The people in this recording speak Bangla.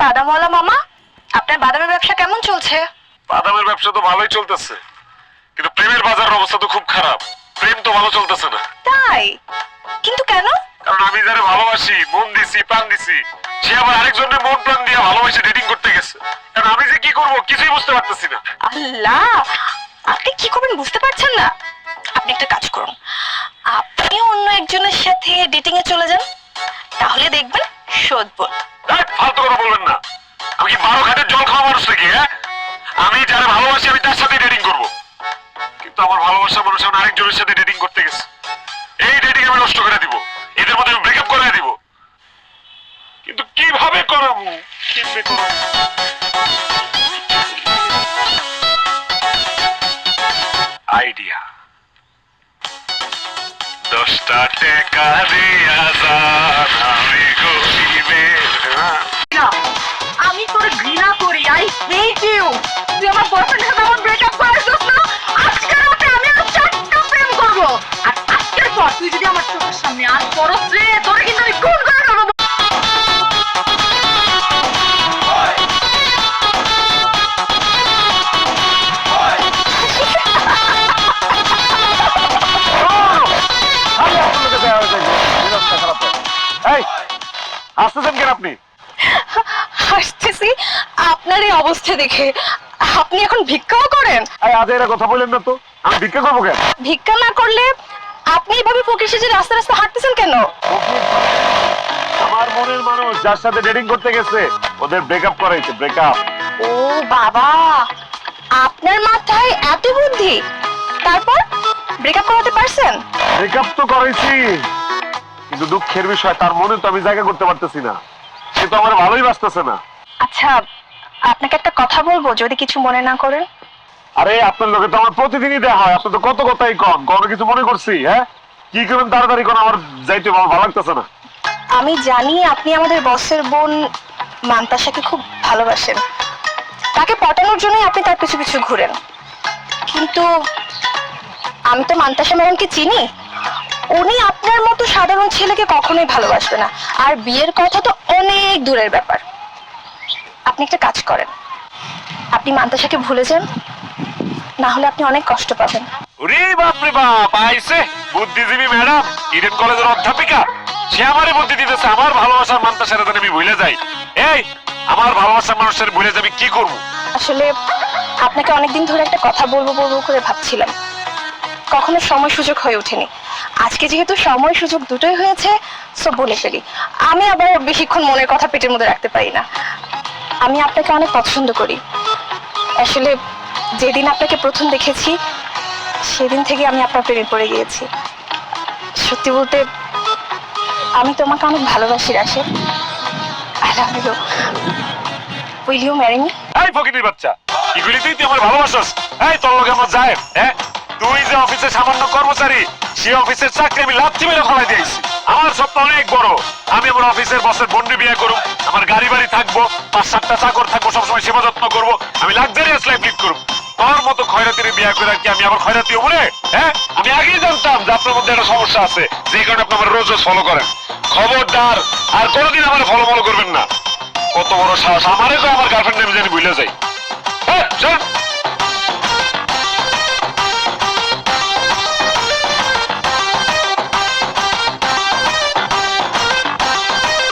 বাদামওয়ালা মামা? আপনার বাদামের ব্যবসা কেমন চলছে? বাদামের ব্যবসা তো ভালোই চলতেছে। কিন্তু প্রেমের বাজারের অবস্থা তো খুব খারাপ। প্রেম তো ভালো চলতেছে না। তাই? কিন্তু কেন? কারণ আমি যারা ভালোবাসি মন দিছি প্রাণ দিছি সে আবার আরেকজনের মন প্রাণ দিয়ে ভালোবাসে ডেটিং করতে গেছে। কারণ আমি যে কি করব কিছুই বুঝতে পারতেছি না। আল্লাহ! আপনি কি করবেন বুঝতে পারছেন না? আপনি একটা কাজ করুন। আপনি অন্য একজনের সাথে ডেটিং এ চলে যান। তাহলে দেখবেন শোধবোধ কথা বলবেন না। আমি কি বারো ঘাটের জল খাওয়া মানুষ নাকি হ্যাঁ? আমি যারা ভালোবাসি, আমি তার সাথে ডেটিং করব। কিন্তু আমার ভালোবাসা মানুষ এখন আরেকজনের সাথে ডেটিং করতে গেছে। এই ডেটিং আমি নষ্ট করে দিব। এদের মধ্যে আমি ব্রেকআপ করে দিব। কিন্তু কীভাবে করাবো? কীভাবে করাবো? আইডিয়া দশটা টেকা দিয়া যান আমি গরিবের আমি তোরে ঘৃণা করি আই হেট ইউ তুই আমার বয়ফ্রেন্ডের সাথে আমার ব্রেকআপ করাইছিস না? আজকে রাতে আমি আর চারটা প্রেম করব। আর আজকের পর তুই যদি আমার চোখের সামনে আজ পরস রে, তোরে কিন্তু আমি খুন করে দেবো আসতেছেন কেন আপনি? হাসতেছি আপনার এই অবস্থা দেখে। আপনি এখন ভিক্ষাও করেন? এই আজ এরা কথা বললেন না তো। আমি ভিক্ষা করব কেন? ভিক্ষা না করলে আপনি এভাবে ফকির সেজে রাস্তা রাস্তা হাঁটতেছেন কেন? আমার মনের মানুষ যার সাথে ডেটিং করতে গেছে ওদের ব্রেকআপ করাইছে ব্রেকআপ ও বাবা আপনার মাথায় এত বুদ্ধি। তারপর ব্রেকআপ করাতে পারছেন? ব্রেকআপ তো করাইছি কিন্তু দুঃখের বিষয় তার মনে তো আমি জায়গা করতে পারতেছি না। সে তো আমার ভালোই বাসতেছে না। আচ্ছা আপনাকে একটা কথা বলব যদি কিছু মনে না করেন? আরে আপনার লোকে তো আমার প্রতিদিনই দেওয়া হয়। আপনি তো কত কথাই কম কোনো কিছু মনে করছি হ্যাঁ? কি করবেন তাড়াতাড়ি কোন আমার যাইতে আমার ভালো লাগতেছে না। আমি জানি আপনি আমাদের বসের বোন মান্তাসাকে খুব ভালোবাসেন। তাকে পটানোর জন্যই আপনি তার পিছু পিছু ঘুরেন। কিন্তু আমি তো মান্তাসা ম্যাডামকে চিনি। উনি আপনার মতো সাধারণ ছেলেকে কখনোই ভালোবাসবে না। আর বিয়ের কথা তো অনেক দূরের ব্যাপার। আপনি একটা কাজ করেন। আপনি মান্তাসাকে ভুলে যান না হলে আপনি অনেক কষ্ট পাবেন। ওরে বাপ রে বাপ আইছে বুদ্ধিজীবী ম্যাডাম ইডেন কলেজের অধ্যাপিকা। সে আমারে বুদ্ধি দিতেছে আমার ভালোবাসার মানটা সেটা যেন আমি ভুলে যাই। এই আমার ভালোবাসার মানুষের ভুলে যাবি কি করব? আসলে আপনাকে অনেকদিন ধরে একটা কথা বলব বলব করে ভাবছিলাম। কখনো সময় সুযোগ হয়ে ওঠেনি। আজকে যেহেতু সময় সুযোগ দুটোই হয়েছে সো বলে ফেলি। আমি আবার বেশিক্ষণ মনের কথা পেটের মধ্যে রাখতে পারি না। আমি আপনাকে অনেক পছন্দ করি। আসলে যেদিন আপনাকে প্রথম দেখেছি, সেদিন থেকে আমি আপনার প্রেমে পড়ে গিয়েছি। সত্যি বলতে, আমি তোমাকে অনেক ভালোবাসি রাশে I love you will you marry me এই ফকিনির বাচ্চা এগুলি তুই আমার ভালোবাসস। এই, তোর লগে আমার যায়। হ্যাঁ? তুই যে অফিসের সামান্য কর্মচারী সেই অফিসের চাকরি আমি লাথি মেরে ফলাই দিয়েছি। আমার স্বপ্ন অনেক বড়। আমি আমার অফিসের বসের বন্ডি বিয়ে করব আমার গাড়ি বাড়ি থাকব, পাঁচ সাতটা চাকর থাকব, সবসময় সেবা যত্ন করব, আমি লাক্সারিয়াস লাইফ লিড করব তোর মতো খয়রাতির বিয়ে করে কি আমি আবার খয়রাতি হব রে? হ্যাঁ? আমি আগেই জানতাম যে আপনার মধ্যে একটা সমস্যা আছে যে কারণে আপনি আমার রোজ রোজ ফলো করেন। খবরদার, আর কোনোদিন আমার ফলো ফলো করবেন না। কত বড় সাহস, আমারে তো আমার গার্লফ্রেন্ড নেমে জানি ভুলে যাই। হ্যাঁ